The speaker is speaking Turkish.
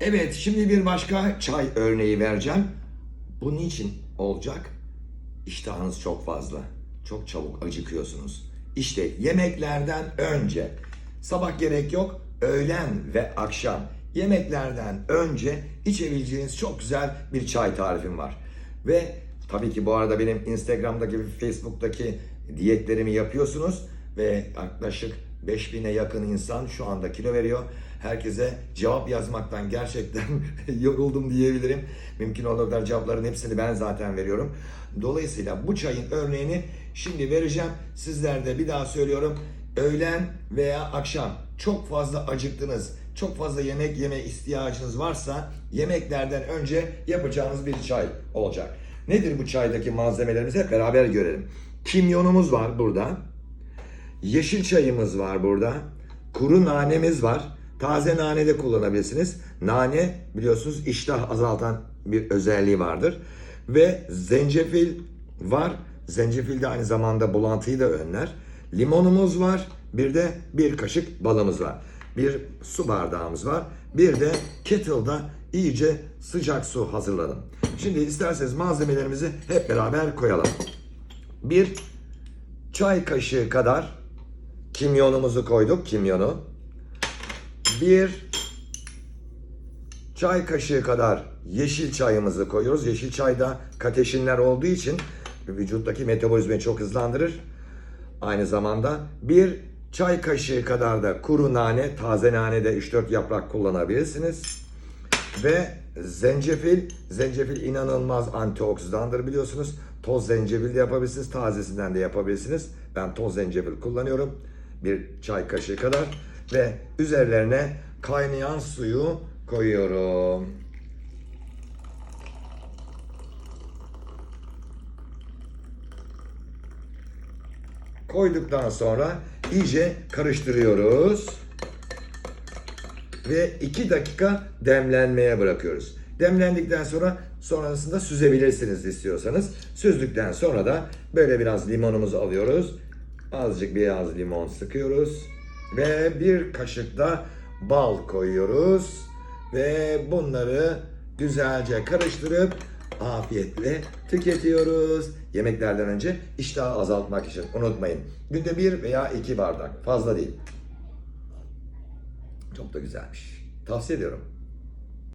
Evet, şimdi bir başka çay örneği vereceğim. Bu niçin olacak? İştahınız çok fazla. Çok çabuk acıkıyorsunuz. İşte yemeklerden önce, sabah gerek yok, öğlen ve akşam yemeklerden önce içebileceğiniz çok güzel bir çay tarifim var. Ve tabii ki bu arada benim Instagram'daki ve Facebook'taki diyetlerimi yapıyorsunuz ve yaklaşık 5000'e yakın insan şu anda kilo veriyor. Herkese cevap yazmaktan gerçekten yoruldum diyebilirim. Mümkün olduğu kadar cevapların hepsini ben zaten veriyorum. Dolayısıyla bu çayın örneğini şimdi vereceğim. Sizler de bir daha söylüyorum. Öğlen veya akşam çok fazla acıktınız, çok fazla yemek yeme ihtiyacınız varsa yemeklerden önce yapacağınız bir çay olacak. Nedir bu çaydaki malzemelerimizi hep beraber görelim. Kimyonumuz var burada. Yeşil çayımız var burada. Kuru nanemiz var. Taze nane de kullanabilirsiniz. Nane biliyorsunuz iştah azaltan bir özelliği vardır. Ve zencefil var. Zencefil de aynı zamanda bulantıyı da önler. Limonumuz var. Bir de bir kaşık balımız var. Bir su bardağımız var. Bir de kettle'da iyice sıcak su hazırladım. Şimdi isterseniz malzemelerimizi hep beraber koyalım. Bir çay kaşığı kadar kimyonumuzu koyduk, kimyonu. Bir çay kaşığı kadar yeşil çayımızı koyuyoruz. Yeşil çayda kateşinler olduğu için vücuttaki metabolizmayı çok hızlandırır. Aynı zamanda bir çay kaşığı kadar da kuru nane, taze nane de 3-4 yaprak kullanabilirsiniz. Ve zencefil, zencefil inanılmaz antioksidandır biliyorsunuz. Toz zencefil de yapabilirsiniz, tazesinden de yapabilirsiniz. Ben toz zencefil kullanıyorum. Bir çay kaşığı kadar. Ve üzerlerine kaynayan suyu koyuyorum. Koyduktan sonra iyice karıştırıyoruz ve 2 dakika demlenmeye bırakıyoruz. Demlendikten sonra sonrasında süzebilirsiniz istiyorsanız. Süzdükten sonra da böyle biraz limonumuzu alıyoruz. Azıcık beyaz limon sıkıyoruz ve bir kaşık da bal koyuyoruz ve bunları güzelce karıştırıp afiyetle tüketiyoruz. Yemeklerden önce iştahı azaltmak için unutmayın. Günde bir veya iki bardak fazla değil. Çok da güzelmiş. Tavsiye ediyorum.